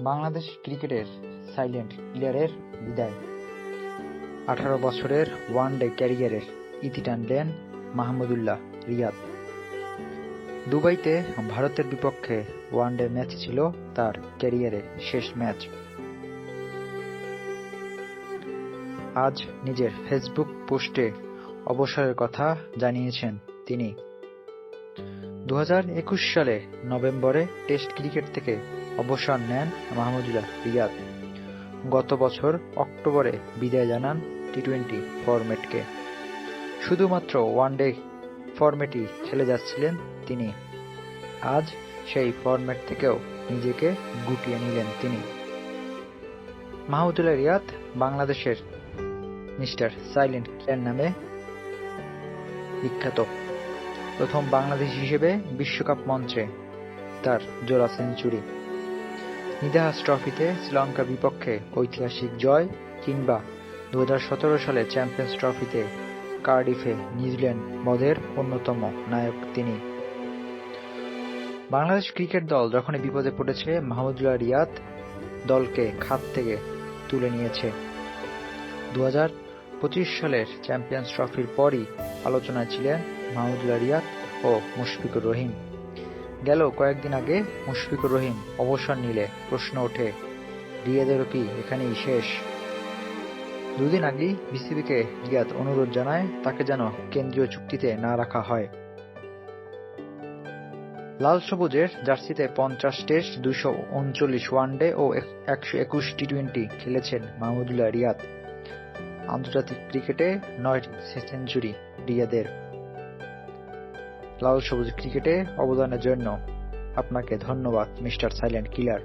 বাংলাদেশ ক্রিকেটের সাইলেন্ট কিলারের বিদায়। আঠারো বছরের ওয়ানডে ক্যারিয়ারের ইতি টানলেন মাহমুদুল্লাহ রিয়াদ। দুবাইতে ভারতের বিপক্ষে ওয়ানডে ম্যাচ ছিল তার ক্যারিয়ারের শেষ ম্যাচ। আজ নিজের ফেসবুক পোস্টে অবসরের কথা জানিয়েছেন তিনি। দু হাজার একুশ সালে নভেম্বরে টেস্ট ক্রিকেট থেকে অবসর নেন মাহমুদুল্লাহ রিয়াদ। গত বছর অক্টোবরে বিদায় জানান টি টোয়েন্টি ফরম্যাটকে। শুধুমাত্র ওয়ানডে ফরম্যাটই খেলে যাচ্ছিলেন তিনি। আজ সেই ফরম্যাট থেকেও নিজেকে গুটিয়ে নিলেন তিনি। মাহমুদুল্লাহ রিয়াদ বাংলাদেশের মিস্টার সাইলেন্ট কিলার নামে বিখ্যাত। প্রথম বাংলাদেশ হিসেবে বিশ্বকাপ মঞ্চে তার জোড়া সেঞ্চুরি। নিদাহাস ট্রফিতে শ্রীলঙ্কার বিপক্ষে ঐতিহাসিক জয় কিংবা দু হাজার সতেরো সালে চ্যাম্পিয়ন্স ট্রফিতে কার্ডিফে নিউজিল্যান্ড মদের অন্যতম নায়ক তিনি। বাংলাদেশ ক্রিকেট দল যখনই বিপদে পড়েছে, মাহমুদুল্লাহ রিয়াদ দলকে খাত থেকে তুলে নিয়েছে। দু সালের চ্যাম্পিয়ন্স ট্রফির পরই আলোচনায় ছিলেন মাহমুদুল্লাহ রিয়াদ ও মুশফিকুর রহিম। গেল কয়েকদিন আগে মুশফিকুর রহিম অবসর নিলে প্রশ্ন ওঠে, রিয়াদেরও কি এখানেই শেষ? দুদিন আগেই বিসিবিকে রিয়াদ অনুরোধ জানায় তাকে যেন কেন্দ্রীয় চুক্তিতে না রাখা হয়। লাল সবুজের জার্সিতে পঞ্চাশ টেস্ট দুশো উনচল্লিশ ওয়ানডে ও একশো একুশ টি টোয়েন্টি খেলেছেন মাহমুদুল্লাহ রিয়াদ। আন্তর্জাতিক ক্রিকেটে নয়টি সেঞ্চুরি রিয়াদের। লাল সবুজ ক্রিকেটে অবদানের জন্য আপনাকে ধন্যবাদ মিস্টার সাইলেন্ট কিলার।